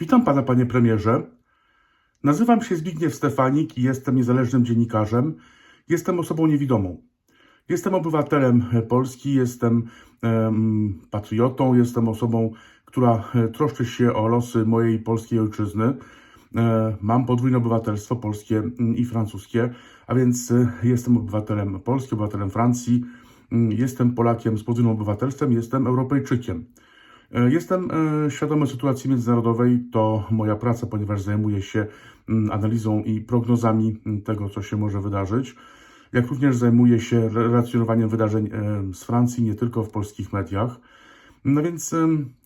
Witam pana, panie premierze. Nazywam się Zbigniew Stefanik i jestem niezależnym dziennikarzem. Jestem osobą niewidomą. Jestem obywatelem Polski, jestem em, patriotą, jestem osobą, która e, troszczy się o losy mojej polskiej ojczyzny. E, Mam podwójne obywatelstwo polskie mm, i francuskie, a więc e, jestem obywatelem Polski, obywatelem Francji, mm, jestem Polakiem z podwójnym obywatelstwem, jestem Europejczykiem. E, Jestem e, świadomy sytuacji międzynarodowej. To moja praca, ponieważ zajmuję się analizą i prognozami tego, co się może wydarzyć. Jak również zajmuję się relacjonowaniem wydarzeń e, z Francji, nie tylko w polskich mediach. No więc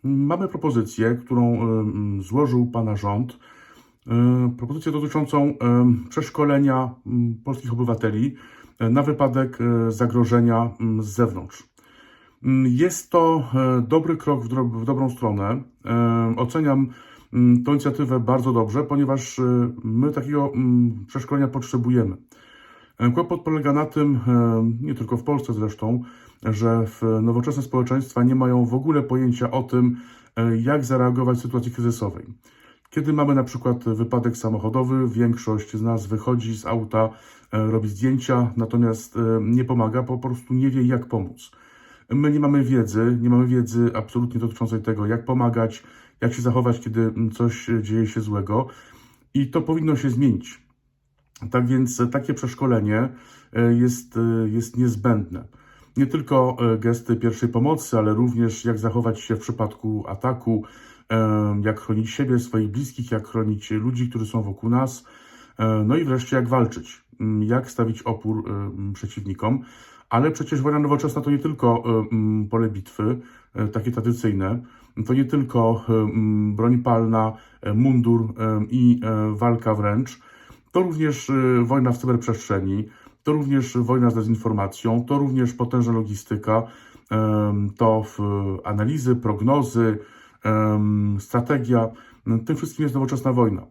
mamy propozycję, którą złożył Pana rząd. Propozycję dotyczącą przeszkolenia polskich obywateli na wypadek zagrożenia z zewnątrz. Mm, Jest to e, dobry krok w, dobrą stronę. E, Oceniam mm, tę inicjatywę bardzo dobrze, ponieważ e, my takiego mm, przeszkolenia potrzebujemy. Kłopot polega na tym, nie tylko w Polsce zresztą, że nowoczesne społeczeństwa nie mają w ogóle pojęcia o tym, jak zareagować w sytuacji kryzysowej. Kiedy mamy na przykład wypadek samochodowy, większość z nas wychodzi z auta, robi zdjęcia, natomiast nie pomaga, po prostu nie wie, jak pomóc. My nie mamy wiedzy, nie mamy wiedzy absolutnie dotyczącej tego, jak pomagać, jak się zachować, kiedy mm, coś dzieje się złego. I to powinno się zmienić. Tak więc e, takie przeszkolenie e, jest, e, jest niezbędne. Nie tylko gesty pierwszej pomocy, ale również jak zachować się w przypadku ataku, jak chronić siebie, swoich bliskich, jak chronić ludzi, którzy są wokół nas. No i wreszcie jak walczyć, Mm, jak stawić opór e, m, przeciwnikom. Ale przecież wojna nowoczesna to nie tylko e, m, pole bitwy, e, takie tradycyjne, to nie tylko e, m, broń palna, mundur i walka wręcz, to również wojna w cyberprzestrzeni, to również wojna z dezinformacją, to również potężna logistyka, to analizy, prognozy, strategia. Tym wszystkim jest nowoczesna wojna.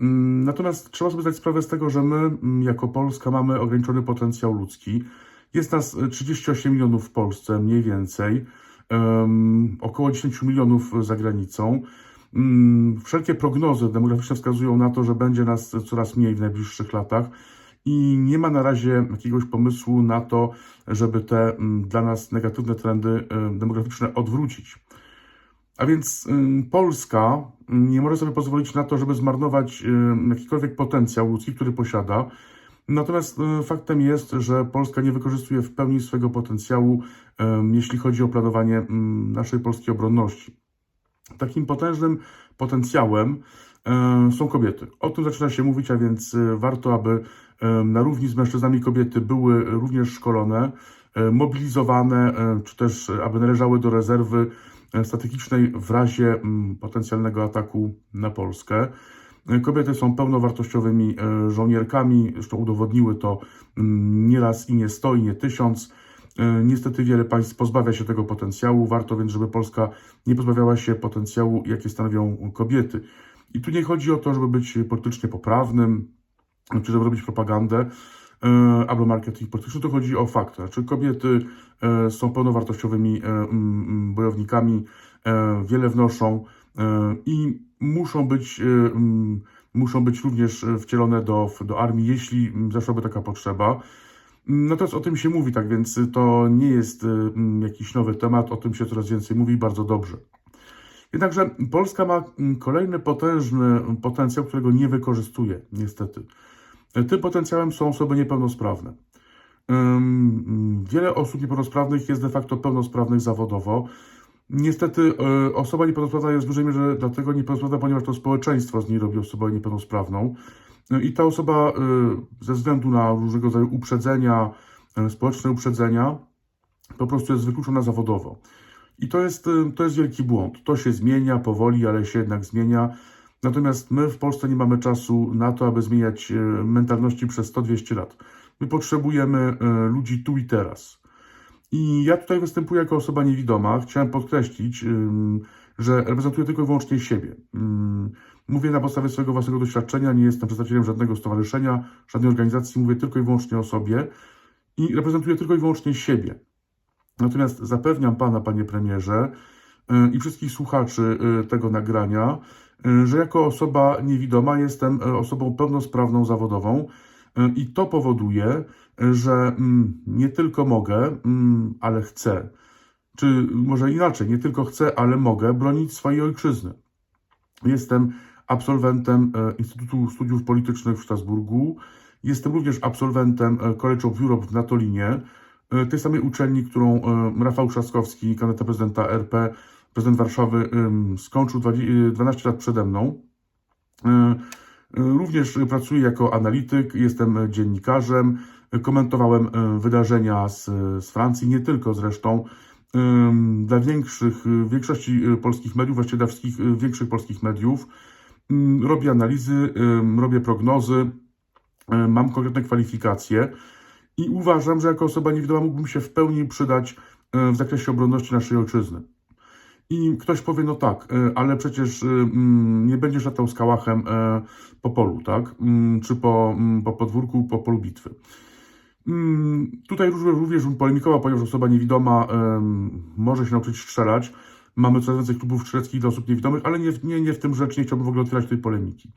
Mm, Natomiast trzeba sobie zdać sprawę z tego, że my, mm, jako Polska, mamy ograniczony potencjał ludzki. Jest nas e, 38 milionów w Polsce, mniej więcej, em, około 10 milionów za granicą. Mm, Wszelkie prognozy demograficzne wskazują na to, że będzie nas coraz mniej w najbliższych latach i nie ma na razie jakiegoś pomysłu na to, żeby te mm, dla nas negatywne trendy e, demograficzne odwrócić. A więc ym, Polska nie może sobie pozwolić na to, żeby zmarnować ym, jakikolwiek potencjał ludzki, który posiada. Natomiast y, faktem jest, że Polska nie wykorzystuje w pełni swojego potencjału, ym, jeśli chodzi o planowanie ym, naszej polskiej obronności. Takim potężnym potencjałem y, są kobiety. O tym zaczyna się mówić, a więc warto, aby na równi z mężczyznami kobiety były również szkolone, mobilizowane, czy też aby należały do rezerwy strategicznej w razie mm, potencjalnego ataku na Polskę. Y, Kobiety są pełnowartościowymi y, żołnierkami, zresztą udowodniły to mm, nie raz i nie sto i nie tysiąc. Y, Niestety wiele państw pozbawia się tego potencjału. Warto więc, żeby Polska nie pozbawiała się potencjału, jaki stanowią kobiety. I tu nie chodzi o to, żeby być politycznie poprawnym, czy żeby robić propagandę e, albo marketing polityczny, to chodzi o fakt. Znaczy kobiety e, są pełnowartościowymi e, bojownikami, e, wiele wnoszą e, i muszą być, e, muszą być również e, wcielone do, do armii, jeśli zaszłaby taka potrzeba. Natomiast o tym się mówi, tak więc to nie jest e, jakiś nowy temat, o tym się coraz więcej mówi bardzo dobrze. Jednakże Polska ma kolejny potężny potencjał, którego nie wykorzystuje, niestety. Tym potencjałem są osoby niepełnosprawne. Wiele osób niepełnosprawnych jest de facto pełnosprawnych zawodowo. Niestety e, osoba niepełnosprawna jest w dużej mierze dlatego niepełnosprawna, ponieważ to społeczeństwo z niej robi osobę niepełnosprawną. E, I ta osoba e, ze względu na różnego rodzaju uprzedzenia, e, społeczne uprzedzenia, po prostu jest wykluczona zawodowo. I to jest, to jest wielki błąd. To się zmienia powoli, ale się jednak zmienia. Natomiast my w Polsce nie mamy czasu na to, aby zmieniać mentalności przez 100-200 lat. My potrzebujemy ludzi tu i teraz. I ja tutaj występuję jako osoba niewidoma. Chciałem podkreślić, że reprezentuję tylko i wyłącznie siebie. Mówię na podstawie swojego własnego doświadczenia, nie jestem przedstawicielem żadnego stowarzyszenia, żadnej organizacji, mówię tylko i wyłącznie o sobie i reprezentuję tylko i wyłącznie siebie. Natomiast zapewniam Pana, Panie Premierze, y, i wszystkich słuchaczy y, tego nagrania, y, że jako osoba niewidoma jestem osobą pełnosprawną zawodową i to powoduje, y, że mm, nie tylko mogę, mm, ale chcę, czy może inaczej, nie tylko chcę, ale mogę bronić swojej ojczyzny. Jestem absolwentem e, Instytutu Studiów Politycznych w Strasburgu. Jestem również absolwentem e, College of Europe w Natolinie, e, tej samej uczelni, którą e, Rafał Trzaskowski, kandydat prezydenta RP, prezydent Warszawy, skończył 20 e, 12 lat przede mną. Również pracuję jako analityk, jestem dziennikarzem, komentowałem e, wydarzenia z, z Francji, nie tylko zresztą. Dla większych, większości e, polskich mediów, właściwie dla wszystkich e, większych polskich mediów, robię analizy, robię prognozy, mam konkretne kwalifikacje i uważam, że jako osoba niewidoma mógłbym się w pełni przydać w zakresie obronności naszej ojczyzny. I ktoś powie, no tak, e, ale przecież e, mm, nie będziesz latał z kałachem e, po polu, tak? Mm, Czy po, mm, po podwórku, po polu bitwy. Tutaj również, bym polemikował, ponieważ osoba niewidoma może się nauczyć strzelać. Mamy coraz więcej klubów strzeleckich dla osób niewidomych, ale nie, nie, nie w tym rzecz, nie chciałbym w ogóle otwierać tej polemiki.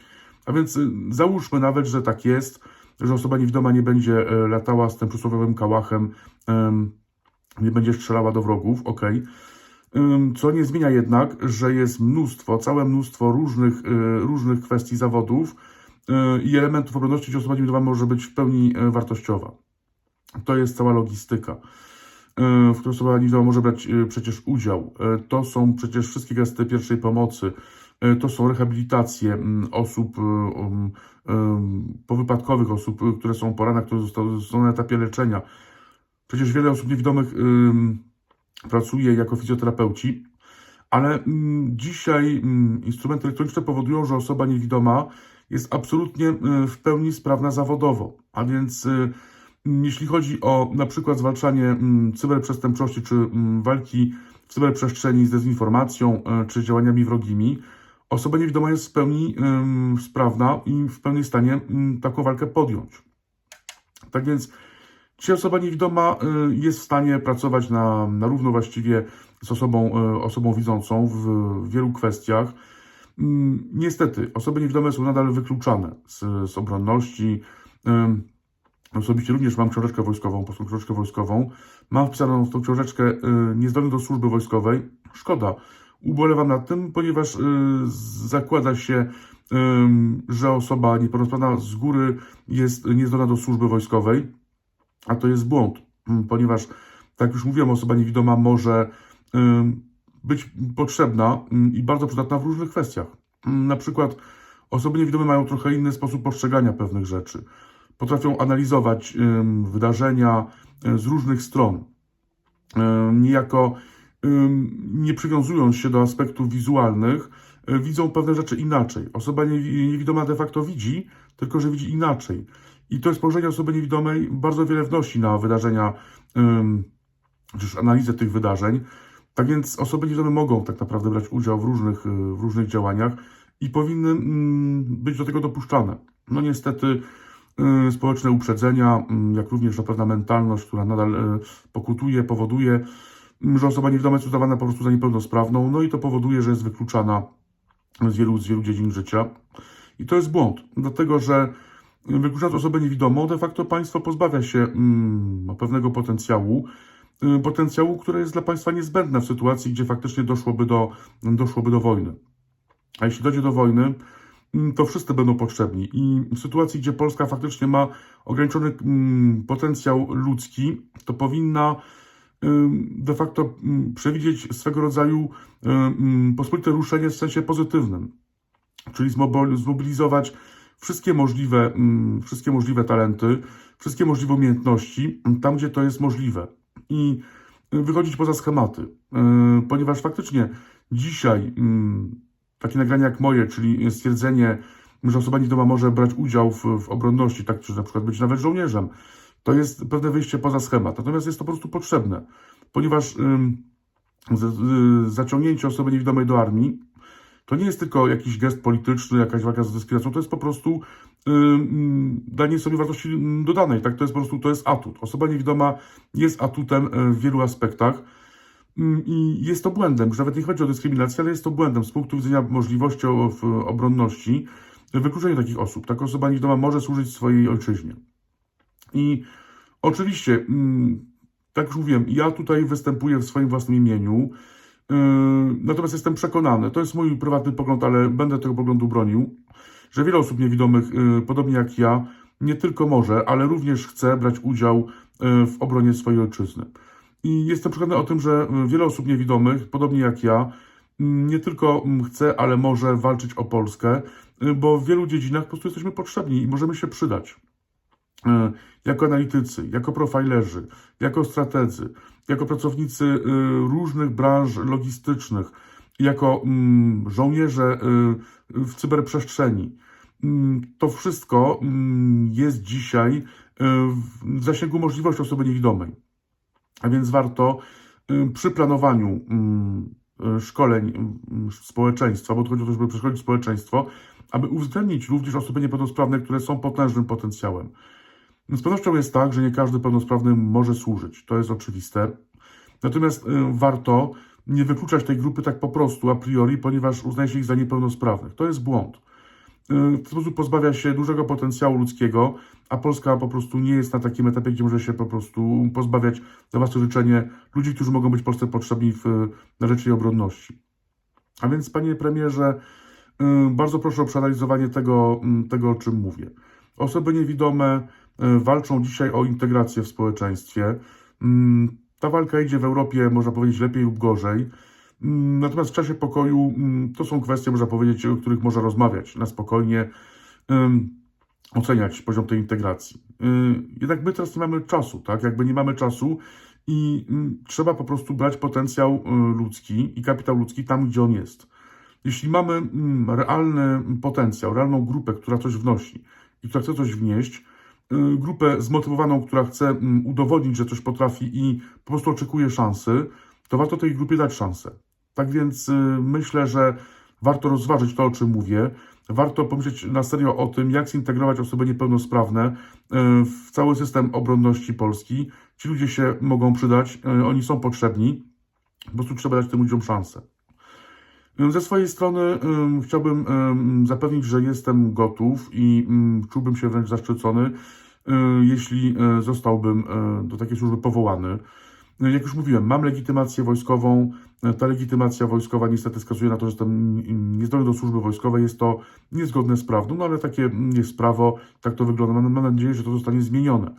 A więc załóżmy nawet, że tak jest, że osoba niewidoma nie będzie latała z tym przysłowiowym kałachem, em, nie będzie strzelała do wrogów, okej. Ym, Co nie zmienia jednak, że jest mnóstwo, całe mnóstwo różnych, y, różnych kwestii zawodów y, i elementów obronności, gdzie osoba niewidoma może być w pełni y, wartościowa. To jest cała logistyka, y, w której osoba niewidoma może brać przecież udział. Y, To są przecież wszystkie gesty pierwszej pomocy, y, to są rehabilitacje osób um, powypadkowych, osób, które są po ranach, które są na etapie leczenia. Przecież wiele osób niewidomych pracuje jako fizjoterapeuci, ale mm, dzisiaj mm, instrumenty elektroniczne powodują, że osoba niewidoma jest absolutnie y, w pełni sprawna zawodowo. A więc y, mm, jeśli chodzi o na przykład zwalczanie cyberprzestępczości czy walki w cyberprzestrzeni z dezinformacją y, czy działaniami wrogimi, osoba niewidoma jest w pełni sprawna i w pełnym stanie taką walkę podjąć. Tak więc Dzisiaj osoba niewidoma y, jest w stanie pracować na, na równo właściwie z osobą, y, osobą widzącą w, wielu kwestiach. Mm, Niestety, osoby niewidome są nadal wykluczane z, z obronności. Osobiście również mam książeczkę wojskową, polską książeczkę wojskową. Mam wpisaną w tą książeczkę y, niezdolny do służby wojskowej. Szkoda. Ubolewam nad tym, ponieważ zakłada się, że osoba niepełnosprawna z góry jest niezdolna do służby wojskowej. A to jest błąd, mm, ponieważ, tak już mówiłem, osoba niewidoma może być potrzebna ym, i bardzo przydatna w różnych kwestiach. Ym, Na przykład osoby niewidome mają trochę inny sposób postrzegania pewnych rzeczy. Potrafią analizować wydarzenia y, z różnych stron. Niejako nie przywiązując się do aspektów wizualnych, y, widzą pewne rzeczy inaczej. Osoba niewi- niewidoma de facto widzi, tylko że widzi inaczej. I to spojrzenie osoby niewidomej bardzo wiele wnosi na wydarzenia, czy też analizę tych wydarzeń. Tak więc osoby niewidome mogą tak naprawdę brać udział w różnych, y, w różnych działaniach i powinny mm, być do tego dopuszczane. No niestety y, społeczne uprzedzenia, mm, jak również pewna mentalność, która nadal y, pokutuje, powoduje, mm, że osoba niewidoma jest uznawana po prostu za niepełnosprawną, no i to powoduje, że jest wykluczana z wielu, z wielu dziedzin życia. I to jest błąd, dlatego że wykluczając osobę niewidomą, de facto państwo pozbawia się mm, pewnego potencjału, y, potencjału, które jest dla państwa niezbędne w sytuacji, gdzie faktycznie doszłoby do, doszłoby do wojny. A jeśli dojdzie do wojny, mm, to wszyscy będą potrzebni. I w sytuacji, gdzie Polska faktycznie ma ograniczony mm, potencjał ludzki, to powinna ym, de facto mm, przewidzieć swego rodzaju y, pospolite ruszenie w sensie pozytywnym, czyli zmobilizować wszystkie możliwe, mm, wszystkie możliwe talenty, wszystkie możliwe umiejętności mm, tam, gdzie to jest możliwe i y, wychodzić poza schematy, Y, ponieważ faktycznie dzisiaj mm, takie nagranie jak moje, czyli stwierdzenie, że osoba niewidoma może brać udział w, w obronności, tak, czy na przykład być nawet żołnierzem, to jest pewne wyjście poza schemat. Natomiast jest to po prostu potrzebne, ponieważ zaciągnięcie osoby niewidomej do armii to nie jest tylko jakiś gest polityczny, jakaś walka z dyskryminacją, to jest po prostu ym, danie sobie wartości dodanej, tak? To jest po prostu, to jest atut. Osoba niewidoma jest atutem y, w wielu aspektach. I jest to błędem, że nawet nie chodzi o dyskryminację, ale jest to błędem z punktu widzenia możliwości obronności, wykluczenie takich osób. Taka osoba niewidoma może służyć swojej ojczyźnie. I oczywiście, tak już mówiłem, ja tutaj występuję w swoim własnym imieniu, yy, natomiast jestem przekonany, to jest mój prywatny pogląd, ale będę tego poglądu bronił, że wiele osób niewidomych, yy, podobnie jak ja, nie tylko może, ale również chce brać udział yy, w obronie swojej ojczyzny. I jestem przekonany o tym, że wiele osób niewidomych, podobnie jak ja, nie tylko mm, chce, ale może walczyć o Polskę, bo w wielu dziedzinach po prostu jesteśmy potrzebni i możemy się przydać. Jako analitycy, jako profilerzy, jako strategzy, jako pracownicy y, różnych branż logistycznych, jako mm, żołnierze y, w cyberprzestrzeni. Mm, To wszystko mm, jest dzisiaj y, w zasięgu możliwości osoby niewidomej. A więc warto przy planowaniu szkoleń społeczeństwa, bo to chodzi o to, żeby przeszkolić społeczeństwo, aby uwzględnić również osoby niepełnosprawne, które są potężnym potencjałem. Z pewnością jest tak, że nie każdy pełnosprawny może służyć. To jest oczywiste. Natomiast y, warto nie wykluczać tej grupy tak po prostu a priori, ponieważ uznaje się ich za niepełnosprawnych. To jest błąd. Y, W ten sposób pozbawia się dużego potencjału ludzkiego, a Polska po prostu nie jest na takim etapie, gdzie może się po prostu pozbawiać na własne życzenie ludzi, którzy mogą być Polsce potrzebni w, na rzecz jej obronności. A więc, panie premierze, y, bardzo proszę o przeanalizowanie tego, mm, tego, o czym mówię. Osoby niewidome walczą dzisiaj o integrację w społeczeństwie. Mm, Ta walka idzie w Europie, można powiedzieć, lepiej lub gorzej. Mm, Natomiast w czasie pokoju mm, to są kwestie, można powiedzieć, o których można rozmawiać na spokojnie, oceniać poziom tej integracji. Y, Jednak my teraz nie mamy czasu, tak? Jakby nie mamy czasu i trzeba po prostu brać potencjał y, ludzki i kapitał ludzki tam, gdzie on jest. Jeśli mamy realny potencjał, realną grupę, która coś wnosi i która chce coś wnieść, y, grupę zmotywowaną, która chce mm, udowodnić, że coś potrafi i po prostu oczekuje szansy, to warto tej grupie dać szansę. Tak więc y, myślę, że warto rozważyć to, o czym mówię. Warto pomyśleć na serio o tym, jak zintegrować osoby niepełnosprawne y, w cały system obronności Polski. Ci ludzie się mogą przydać, y, oni są potrzebni. Po prostu trzeba dać tym ludziom szansę. Ze swojej strony ym, chciałbym ym, zapewnić, że jestem gotów i ym, czułbym się wręcz zaszczycony, y, jeśli y, zostałbym y, do takiej służby powołany. Jak już mówiłem, mam legitymację wojskową. Ta legitymacja wojskowa niestety wskazuje na to, że jestem niezdolny do służby wojskowej. Jest to niezgodne z prawdą, no ale takie mm, jest prawo, tak to wygląda. Mam nadzieję, że to zostanie zmienione.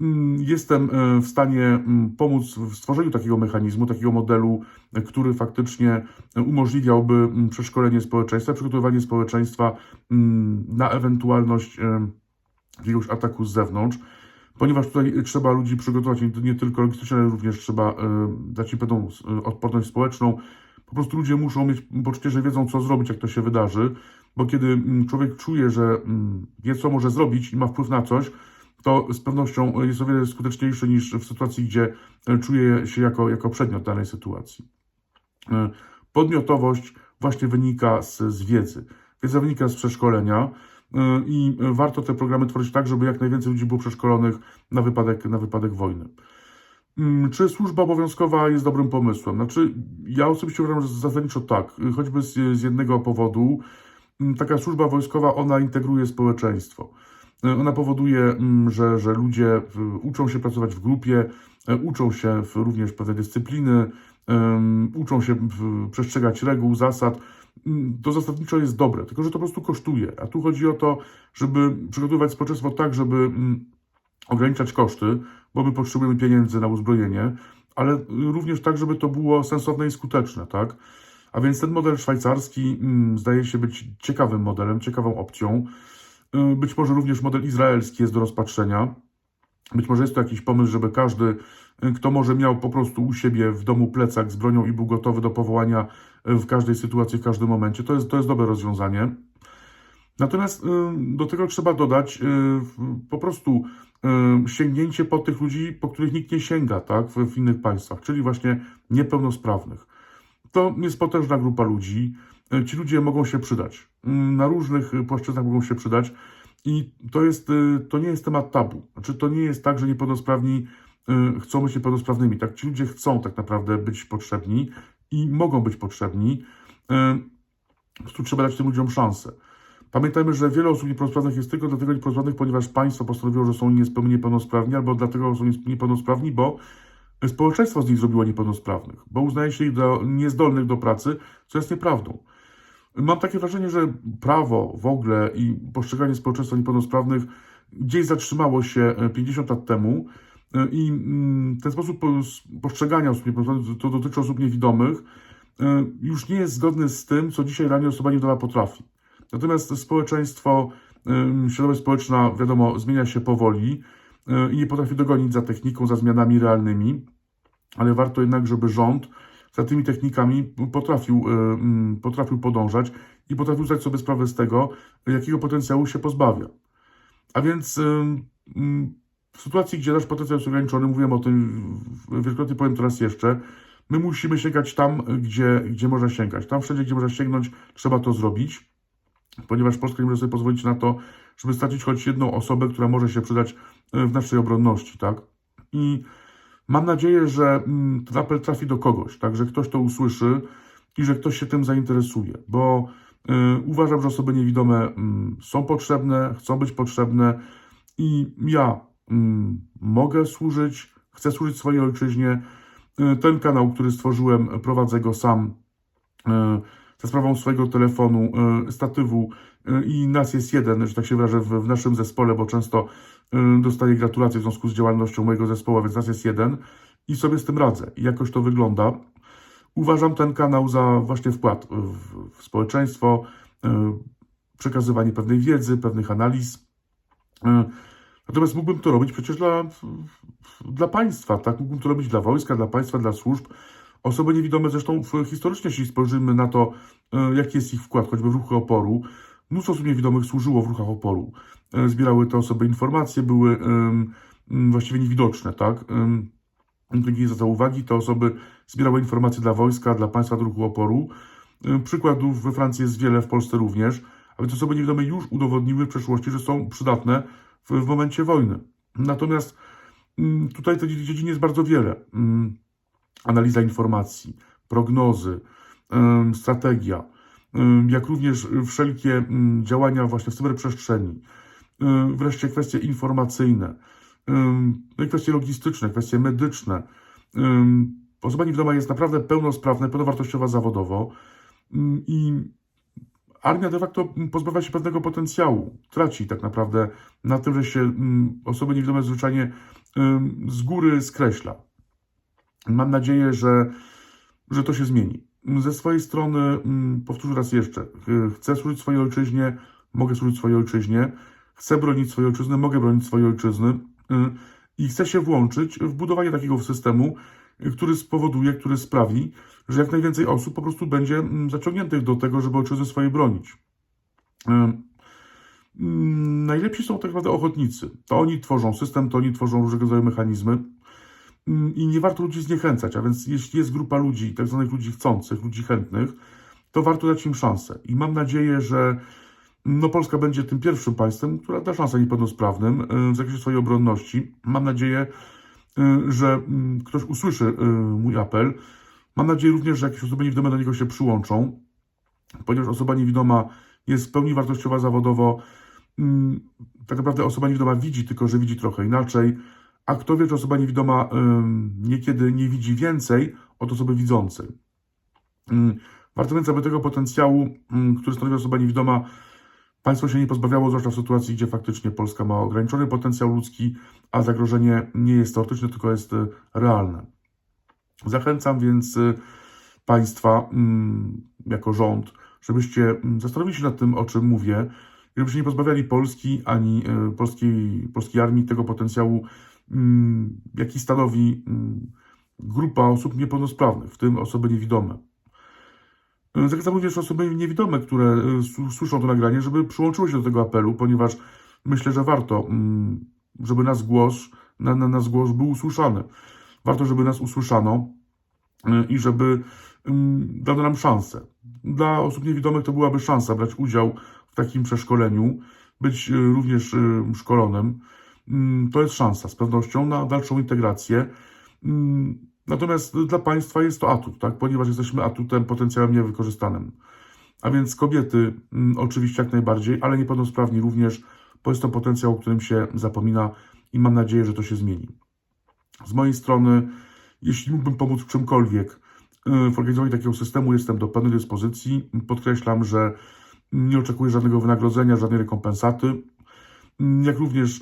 Mm, Jestem e, w stanie mm, pomóc w stworzeniu takiego mechanizmu, takiego modelu, e, który faktycznie e, umożliwiałby mm, przeszkolenie społeczeństwa, przygotowywanie społeczeństwa na ewentualność jakiegoś ataku z zewnątrz, ponieważ tutaj trzeba ludzi przygotować nie, tylko logistycznie, ale również trzeba dać im pewną odporność społeczną. Po prostu ludzie muszą mieć poczucie, że wiedzą, co zrobić, jak to się wydarzy, bo kiedy człowiek czuje, że wie, co może zrobić i ma wpływ na coś, to z pewnością jest o wiele skuteczniejszy niż w sytuacji, gdzie e, czuje się jako, jako przedmiot danej sytuacji. E, Podmiotowość właśnie wynika z, z wiedzy. Wiedza wynika z przeszkolenia e, i warto te programy tworzyć tak, żeby jak najwięcej ludzi było przeszkolonych na wypadek, na wypadek wojny. Mm, Czy służba obowiązkowa jest dobrym pomysłem? Znaczy, ja osobiście uważam, zasadniczo tak, choćby z, z jednego powodu. Mm, Taka służba wojskowa, ona integruje społeczeństwo. E, Ona powoduje, mm, że, że ludzie uczą się pracować w grupie, e, uczą się również pewnej dyscypliny, uczą się przestrzegać reguł, zasad. Mm, To zasadniczo jest dobre, tylko że to po prostu kosztuje. A tu chodzi o to, żeby przygotowywać społeczeństwo tak, żeby mm, ograniczać koszty, bo my potrzebujemy pieniędzy na uzbrojenie, ale również tak, żeby to było sensowne i skuteczne, tak? A więc ten model szwajcarski zdaje się być ciekawym modelem, ciekawą opcją. Y, Być może również model izraelski jest do rozpatrzenia. Być może jest to jakiś pomysł, żeby każdy, y, kto może miał po prostu u siebie w domu plecak z bronią i był gotowy do powołania y, w każdej sytuacji, w każdym momencie. To jest, to jest dobre rozwiązanie. Natomiast do tego trzeba dodać po prostu sięgnięcie po tych ludzi, po których nikt nie sięga, tak, w innych państwach, czyli właśnie niepełnosprawnych. To jest potężna grupa ludzi. Y, Ci ludzie mogą się przydać. Y, Na różnych płaszczyznach mogą się przydać. I to, jest, y, to nie jest temat tabu. Znaczy, to nie jest tak, że niepełnosprawni y, chcą być niepełnosprawnymi. Tak, ci ludzie chcą tak naprawdę być potrzebni i mogą być potrzebni. Po trzeba dać tym ludziom szansę. Pamiętajmy, że wiele osób niepełnosprawnych jest tylko dlatego niepełnosprawnych, ponieważ państwo postanowiło, że są niepełnosprawni, albo dlatego są niepełnosprawni, bo społeczeństwo z nich zrobiło niepełnosprawnych, bo uznaje się ich do niezdolnych do pracy, co jest nieprawdą. Mam takie wrażenie, że prawo w ogóle i postrzeganie społeczeństwa niepełnosprawnych gdzieś zatrzymało się e, 50 lat temu e, i mm, ten sposób po- postrzegania osób niepełnosprawnych, to dotyczy osób niewidomych, e, już nie jest zgodny z tym, co dzisiaj realnie osoba niewidoma potrafi. Natomiast społeczeństwo, świadomość społeczna, wiadomo, zmienia się powoli e, i nie potrafi dogonić za techniką, za zmianami realnymi, ale warto jednak, żeby rząd za tymi technikami potrafił, e, mm, potrafił podążać i potrafił zdać sobie sprawę z tego, jakiego potencjału się pozbawia. A więc ym, ym, w sytuacji, gdzie nasz potencjał jest ograniczony, mówiłem o tym wielokrotnie, powiem teraz jeszcze, my musimy sięgać tam, gdzie, gdzie można sięgać. Tam wszędzie, gdzie można sięgnąć, trzeba to zrobić, ponieważ Polska nie może sobie pozwolić na to, żeby stracić choć jedną osobę, która może się przydać e, w naszej obronności, tak? I mam nadzieję, że mm, ten apel trafi do kogoś, tak? Że ktoś to usłyszy i że ktoś się tym zainteresuje, bo y, uważam, że osoby niewidome mm, są potrzebne, chcą być potrzebne i ja mm, mogę służyć, chcę służyć swojej ojczyźnie. Y, Ten kanał, który stworzyłem, prowadzę go sam y, za sprawą swojego telefonu, y, statywu i nas jest jeden, że tak się wyrażę, w, naszym zespole, bo często dostaję gratulacje w związku z działalnością mojego zespołu, więc nas jest jeden i sobie z tym radzę. Jakoś to wygląda. Uważam ten kanał za właśnie wkład w, społeczeństwo, y, przekazywanie pewnej wiedzy, pewnych analiz. Y, Natomiast mógłbym to robić przecież dla, dla państwa, tak? Mógłbym to robić dla wojska, dla państwa, dla służb. Osoby niewidome zresztą historycznie, jeśli spojrzymy na to, y, jaki jest ich wkład, choćby w ruchy oporu, mnóstwo osób niewidomych służyło w ruchach oporu. Y, Zbierały te osoby informacje, były właściwie niewidoczne, tak? Dzięki za to uwagi. Te osoby zbierały informacje dla wojska, dla państwa ruchu oporu. Y, Przykładów we Francji jest wiele, w Polsce również. A więc osoby niewidome już udowodniły w przeszłości, że są przydatne w, w momencie wojny. Natomiast tutaj tych dziedzin jest bardzo wiele. Analiza informacji, prognozy, strategia, jak również wszelkie działania właśnie w cyberprzestrzeni. Wreszcie kwestie informacyjne, no i kwestie logistyczne, kwestie medyczne. Osoba niewidoma jest naprawdę pełnosprawna, pełnowartościowa zawodowo i armia de facto pozbawia się pewnego potencjału. Traci tak naprawdę na tym, że się osoby niewidome zwyczajnie z góry skreśla. Mam nadzieję, że, że to się zmieni. Ze swojej strony, ym, powtórzę raz jeszcze, ch- chcę służyć swojej ojczyźnie, mogę służyć swojej ojczyźnie, chcę bronić swojej ojczyzny, mogę bronić swojej ojczyzny y, i chcę się włączyć w budowanie takiego systemu, y, który spowoduje, który sprawi, że jak najwięcej osób po prostu będzie mm, zaciągniętych do tego, żeby ojczyzny swojej bronić. Y, mm, Najlepsi są tak naprawdę ochotnicy. To oni tworzą system, to oni tworzą różnego rodzaju mechanizmy Mm, i nie warto ludzi zniechęcać. A więc jeśli jest grupa ludzi, tak zwanych ludzi chcących, ludzi chętnych, to warto dać im szansę. I mam nadzieję, że no, Polska będzie tym pierwszym państwem, która da szansę niepełnosprawnym y, w zakresie swojej obronności. Mam nadzieję, y, że mm, ktoś usłyszy y, mój apel. Mam nadzieję również, że jakieś osoby niewidome do niego się przyłączą, ponieważ osoba niewidoma jest w pełni wartościowa zawodowo. Mm, Tak naprawdę osoba niewidoma widzi, tylko że widzi trochę inaczej. A kto wie, że osoba niewidoma niekiedy nie widzi więcej od osoby widzącej. Warto więc, aby tego potencjału, który stanowi osoba niewidoma, państwo się nie pozbawiało, zwłaszcza w sytuacji, gdzie faktycznie Polska ma ograniczony potencjał ludzki, a zagrożenie nie jest teoretyczne, tylko jest y, realne. Zachęcam więc y, Państwa, jako rząd, żebyście zastanowili się nad tym, o czym mówię, żebyście nie pozbawiali Polski ani y, polskiej, polskiej armii tego potencjału, jaki stanowi mm, grupa osób niepełnosprawnych, w tym osoby niewidome. Y, Zachęcam również osoby niewidome, które y, słyszą to nagranie, żeby przyłączyły się do tego apelu, ponieważ myślę, że warto, mm, żeby nasz głos, na, na, nasz głos był usłyszany. Warto, żeby nas usłyszano y, i żeby dano nam szansę. Dla osób niewidomych to byłaby szansa brać udział w takim przeszkoleniu, być y, również szkolonym. Mm, to jest szansa z pewnością na dalszą integrację. Mm, Natomiast dla państwa jest to atut, tak? ponieważ jesteśmy atutem, potencjałem niewykorzystanym. A więc kobiety mm, oczywiście jak najbardziej, ale niepełnosprawni również, bo jest to potencjał, o którym się zapomina i mam nadzieję, że to się zmieni. Z mojej strony, jeśli mógłbym pomóc w czymkolwiek y, w organizowaniu takiego systemu, jestem do pełnej dyspozycji. Podkreślam, że nie oczekuję żadnego wynagrodzenia, żadnej rekompensaty. Jak również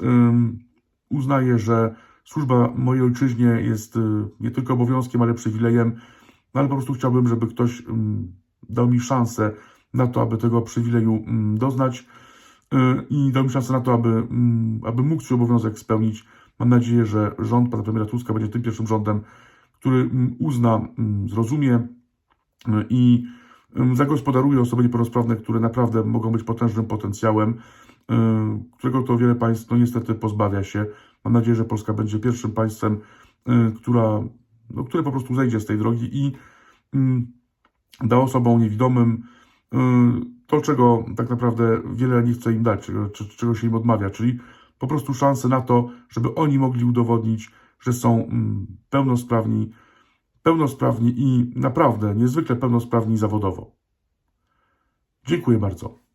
uznaję, że służba mojej ojczyźnie jest y, nie tylko obowiązkiem, ale przywilejem, no ale po prostu chciałbym, żeby ktoś dał mi szansę na to, aby tego przywileju doznać y, i dał mi szansę na to, aby, aby mógł swój obowiązek spełnić. Mam nadzieję, że rząd pana premiera Tuska będzie tym pierwszym rządem, który uzna, zrozumie i zagospodaruje osoby niepełnosprawne, które naprawdę mogą być potężnym potencjałem, którego to wiele państw no niestety pozbawia się. Mam nadzieję, że Polska będzie pierwszym państwem, y, która, no, które po prostu zejdzie z tej drogi i ym, da osobom niewidomym y, to, czego tak naprawdę wiele nie chce im dać, czego się im odmawia, czyli po prostu szansę na to, żeby oni mogli udowodnić, że są mm, pełnosprawni, pełnosprawni i naprawdę niezwykle pełnosprawni zawodowo. Dziękuję bardzo.